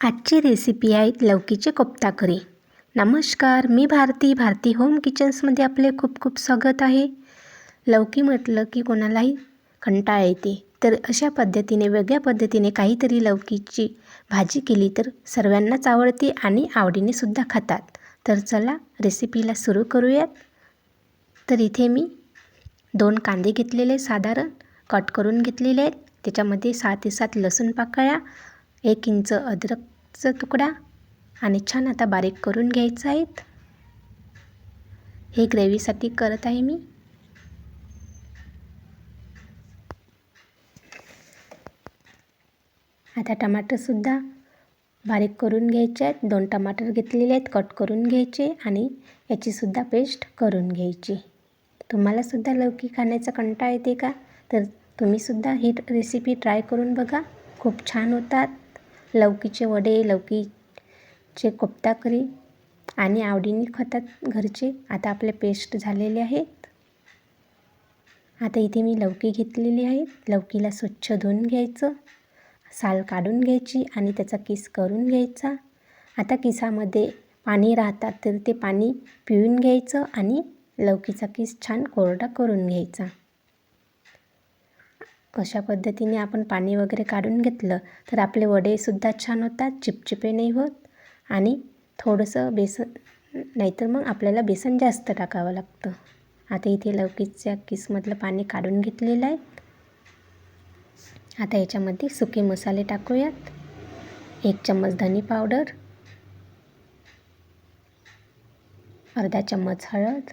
आजची रेसिपी आहे लौकीचे कोफ्ता करी नमस्कार मी भारती भारती होम किचन्समध्ये आपले खूप खूप स्वागत आहे. लौकी म्हटलं की कोणालाही कंटाळा येते. तर अशा पद्धतीने वेगळ्या पद्धतीने काहीतरी लौकीची भाजी केली तर सर्वांनाच आवडते आणि आवडीने सुद्धा खातात. तर चला रेसिपीला सुरू करूयात. तर इथे मी दोन कांदे घेतलेले साधारण कट करून घेतलेले आहेत. त्याच्यामध्ये सहा ते सात लसूण पाकळ्या एक इंच अद्रकचा तुकडा आणि छान आता बारीक करून घ्यायचं आहेत. हे ग्रेव्हीसाठी करत आहे मी. आता टमाटरसुद्धा बारीक करून घ्यायचे आहेत. दोन टमाटर घेतलेले आहेत कट करून घ्यायचे आणि याचीसुद्धा पेस्ट करून घ्यायची. तुम्हालासुद्धा लौकी खाण्याचा कंटाळा येते का? तर तुम्हीसुद्धा ही रेसिपी ट्राय करून बघा. खूप छान होतात. लौकीचे वडे लौकीचे कोफ्ता करी आणि आवडीने खातात घरचे. आता आपले पेस्ट झालेले आहेत. आता इथे मी लौकी घेतलेली आहे. लौकीला स्वच्छ धुवून घ्यायचं. साल काढून घ्यायची आणि त्याचा किस करून घ्यायचा. आता किसामध्ये पाणी राहतात तर ते पाणी पिऊन घ्यायचं आणि लौकीचा किस छान कोरडा करून घ्यायचा. कशा पद्धतीने आपण पाणी वगैरे काढून घेतलं तर आपले वडेसुद्धा छान होतात चिपचिपे नाही होत आणि थोडंसं बेसन नाहीतर मग आपल्याला बेसन जास्त टाकावं लागतं. आता इथे लवकीच्या किसमधलं पाणी काढून घेतलेलं आहे. आता याच्यामध्ये सुके मसाले टाकूयात. एक चम्मच धनी पावडर अर्धा चम्मच हळद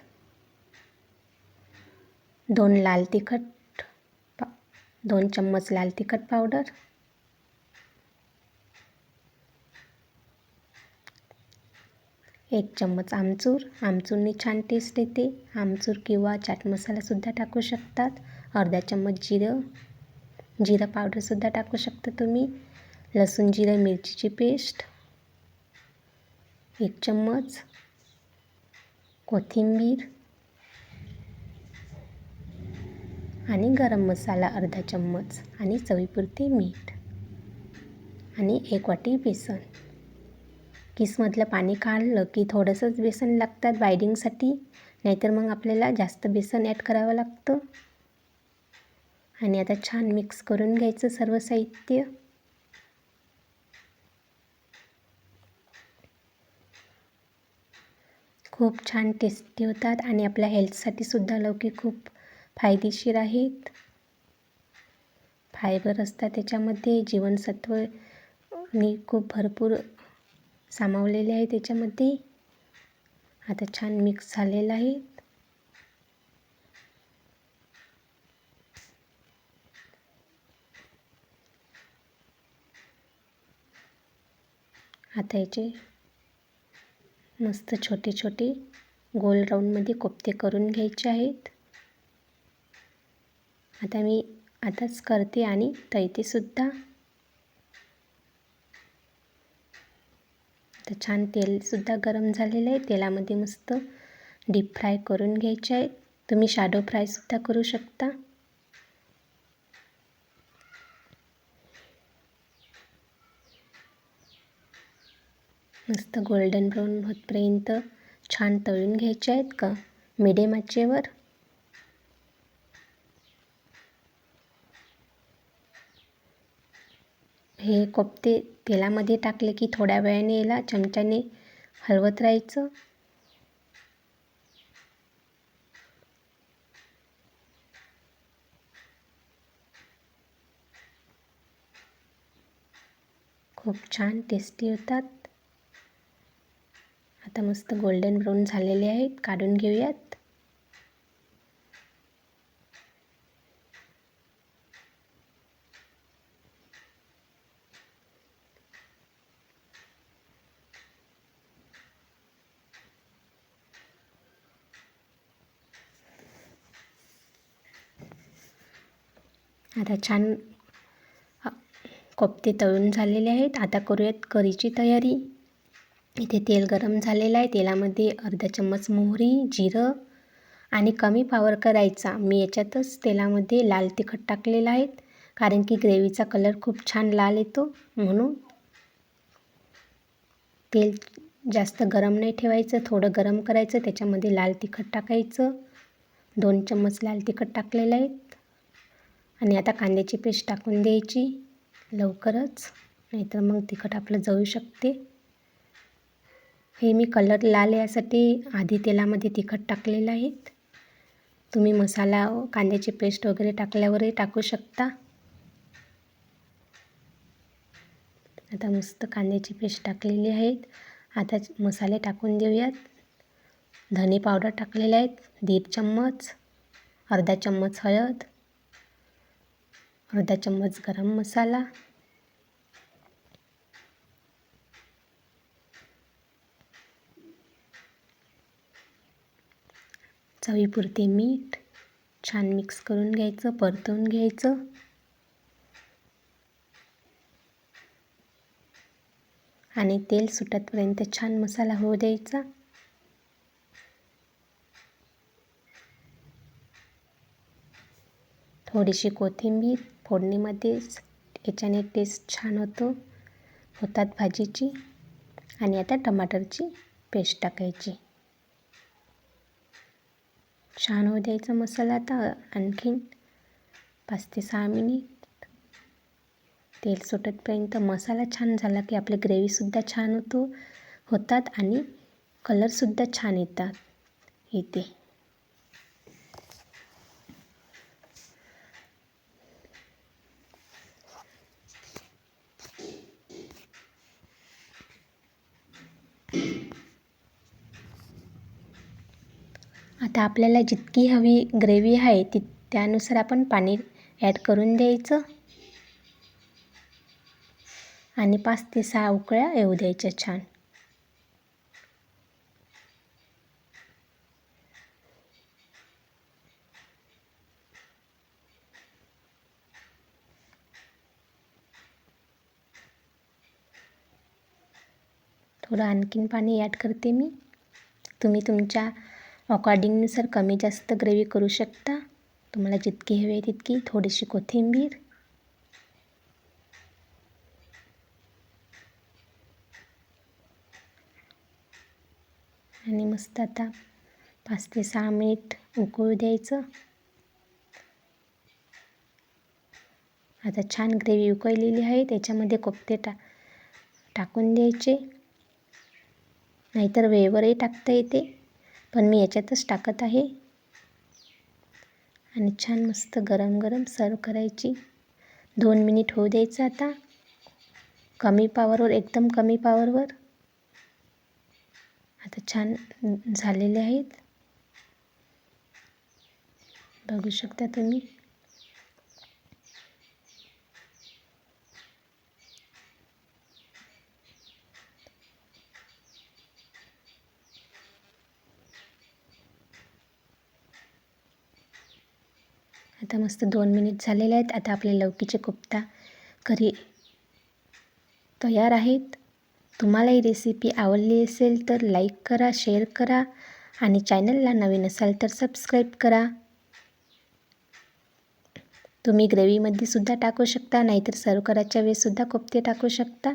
दोन लाल तिखट दोन चम्मच लाल तिखट पावडर. एक चम्मच आमचूर. आमचूरने छान टेस्ट येते. आमचूर किंवा चाट मसालासुद्धा टाकू शकतात. अर्धा चम्मच जिरं. जिरं पावडरसुद्धा टाकू शकता तुम्ही. लसूण जिरं मिरचीची पेस्ट. एक चम्मच कोथिंबीर. आणि गरम मसाला अर्धा चम्मच आणि चवीपुरते मीठ आणि एक वाटी बेसन. किसमधलं पाणी काढलं की थोडंसंच बेसन लागतात बायडिंगसाठी नाहीतर मग आपल्याला जास्त बेसन ॲड करावं लागतं. आणि आता छान मिक्स करून घ्यायचं सर्व साहित्य. खूप छान टेस्टी होतात आणि आपल्या हेल्थसाठी सुद्धा लौकी खूप फायदेशीर आहेत. फायबर असतात त्याच्यामध्ये जीवनसत्व आणि खूप भरपूर सामावलेले आहे त्याच्यामध्ये. आता छान मिक्स झालेलं आहे. आता याचे मस्त छोटे छोटे गोल राऊंडमध्ये कोफ्ते करून घ्यायचे आहेत. आता मी आताच करते आणि तळतेसुद्धा आता छान तेलसुद्धा गरम झालेलं आहे. तेलामध्ये मस्त डीप फ्राय करून घ्यायचे आहे. तुम्ही शॅडो फ्रायसुद्धा करू शकता. मस्त गोल्डन ब्राऊन होतपर्यंत छान तळून घ्यायचे आहेत का? मिडियम आचेवर. हे कोफ्ते तेलामध्ये टाकले की थोड्या वेळाने याला चमच्याने हलवत राहायचं. खूप छान टेस्टी होतात. आता मस्त गोल्डन ब्राऊन झालेले आहेत. काढून घेऊयात. आता छान कोफ्ते तळून झालेले आहेत. आता करूयात करीची तयारी. इथे तेल गरम झालेलं आहे. तेलामध्ये अर्धा चम्मच मोहरी जिरं आणि कमी पावर करायचा. मी याच्यातच तेलामध्ये लाल तिखट टाकलेलं आहे. कारण की ग्रेव्हीचा कलर खूप छान लाल येतो म्हणून. तेल जास्त गरम नाही ठेवायचं. थोडं गरम करायचं. त्याच्यामध्ये लाल तिखट टाकायचं. दोन चम्मच लाल तिखट टाकलेलं आहेत आणि आता कांद्याची पेस्ट टाकून द्यायची लवकरच नाहीतर मग तिखट आपलं जळू शकते. हे मी कलर लाल यासाठी आधी तेलामध्ये तिखट टाकलेलं आहेत तुम्ही मसाला कांद्याची पेस्ट वगैरे टाकल्यावरही टाकू शकता. आता मस्त कांद्याची पेस्ट टाकलेली आहेत. आता मसाले टाकून देऊयात. धने पावडर टाकलेले आहेत. दीड चम्मच अर्धा चम्मच हळद अर्धा चम्मच गरम मसाला. चवीपुरते मीठ छान मिक्स करून घ्यायचं परतवून घ्यायचं. आणि तेल सुटतपर्यंत छान मसाला होऊ द्यायचा. थोडीशी कोथिंबीर फोडणीमध्येच याच्याने टेस्ट छान होतो. होतात भाजीची आणि आता टमाटरची पेस्ट टाकायची. छान होऊ द्यायचा मसाला आता आणखीन पाच ते सहा मिनिट तेल सुटतपर्यंत मसाला छान झाला की आपले ग्रेव्हीसुद्धा छान होतो होतात आणि कलरसुद्धा छान येतात. येते. आता आपल्याला जितकी हवी ग्रेव्ही आहे ती त्यानुसार आपण पाणी ॲड करून द्यायचं. आणि पाच ते सहा उकळ्या येऊ द्यायच्या छान. थोडं आणखीन पाणी ॲड करते मी. तुम्ही तुमच्या अकॉर्डिंगनुसार कमी जास्त ग्रेव्ही करू शकता? तुम्हाला जितकी हवी आहे तितकी. थोडीशी कोथिंबीर. आणि मस्त आता पाच ते सहा मिनिट उकळू द्यायचं. आता छान ग्रेव्ही उकळलेली आहे. त्याच्यामध्ये कोफ्ते टा टाकून द्यायचे. नाहीतर वेळेवरही टाकता येते. पण मी याच्यातच टाकत आहे. आणि छान मस्त गरम गरम सर्व करायची. दोन मिनिट होऊ द्यायचं आता. कमी पावरवर एकदम कमी पावरवर. आता छान झालेले आहेत. बघू शकता तुम्ही. आता मस्त दोन मिनिट झालेले आहेत. आता आपले लवकीचे कोफ्ता करी तयार आहेत. तुम्हाला ही रेसिपी आवडली असेल तर लाईक करा शेअर करा आणि चॅनलला नवीन असाल तर सबस्क्राईब करा. तुम्ही ग्रेव्हीमध्ये सुद्धा टाकू शकता नाहीतर सर्व करायच्या वेळेसुद्धा कोफ्ते टाकू शकता.